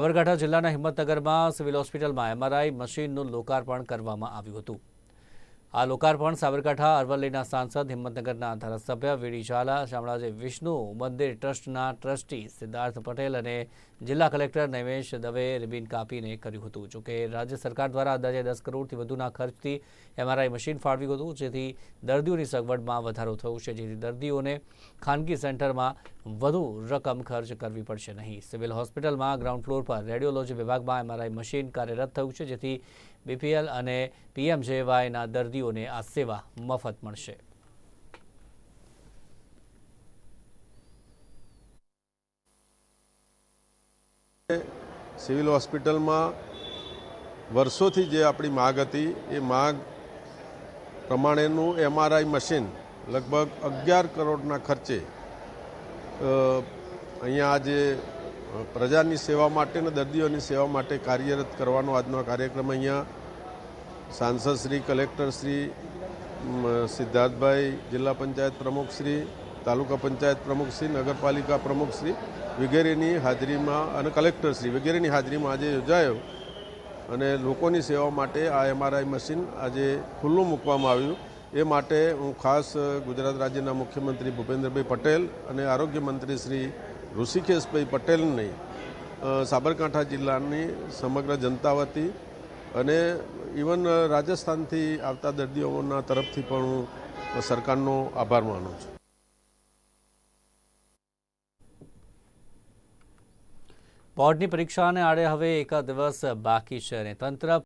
સાબરકાંઠા જિલ્લાના હિંમતનગરમાં સિવિલ હોસ્પિટલમાં એમઆરઆઈ મશીનનું લોકાર્પણ કરવામાં આવ્યું હતું. આ લોકાર્પણ સાબરકાંઠા, અરવલ્લીના સાંસદ, હિંમતનગરના ધારાસભ્ય વીડી ઝાલા, શામળાજી વિષ્ણુ, મંદિર ટ્રસ્ટના ટ્રસ્ટી સિદ્ધાર્થ પટેલ અને જિલ્લા કલેક્ટર નૈમેશ દવે રિબિન કાપીને કર્યું હતું. જોકે રાજ્ય સરકાર દ્વારા અંદાજે દસ કરોડથી વધુના ખર્ચથી એમઆરઆઈ મશીન ફાળવ્યું હતું, જેથી દર્દીઓની સગવડમાં વધારો થયો છે, જેથી દર્દીઓને ખાનગી સેન્ટરમાં વધુ રકમ ખર્ચ કરવી પડશે નહીં. સિવિલ હોસ્પિટલમાં ગ્રાઉન્ડ ફ્લોર પર રેડિયોલોજી વિભાગમાં એમઆરઆઈ મશીન કાર્યરત થયું છે, જેથી બીપીએલ અને પીએમજેવાયના દર્દીઓને આ સેવા મફત મળશે. સિવિલ હોસ્પિટલમાં વર્ષોથી જે આપણી માગ હતી, એ માગ પ્રમાણેનું એમઆરઆઈ મશીન લગભગ અગિયાર કરોડના ખર્ચે અહીંયા આજે પ્રજાની સેવા માટે અને દર્દીઓની સેવા માટે કાર્યરત કરવાનો આજનો કાર્યક્રમ અહીંયા સાંસદ શ્રી, કલેક્ટર શ્રી સિદ્ધાર્થભાઈ જિલ્લા પંચાયત પ્રમુખ શ્રી, તાલુકા પંચાયત પ્રમુખ શ્રી, નગરપાલિકા પ્રમુખ શ્રી વગેરેની હાજરીમાં અને કલેક્ટર શ્રી વગેરેની હાજરીમાં આજે યોજાયો. અને લોકોની સેવા માટે આ એમઆરઆઈ મશીન આજે ખુલ્લું મૂકવામાં આવ્યું. એ માટે હું ખાસ ગુજરાત રાજ્યના મુખ્યમંત્રી ભૂપેન્દ્રભાઈ પટેલ અને આરોગ્ય મંત્રી શ્રી ઋષિકેશભાઈ પટેલને સાબરકાંઠા જિલ્લાની સમગ્ર જનતા વતી અને ઇવન રાજસ્થાનથી આવતા દર્દીઓના તરફથી પણ હું સરકારનો આભાર માનું છું. બોર્ડની પરીક્ષાને આડે હવે એક દિવસ બાકી છે અને તંત્ર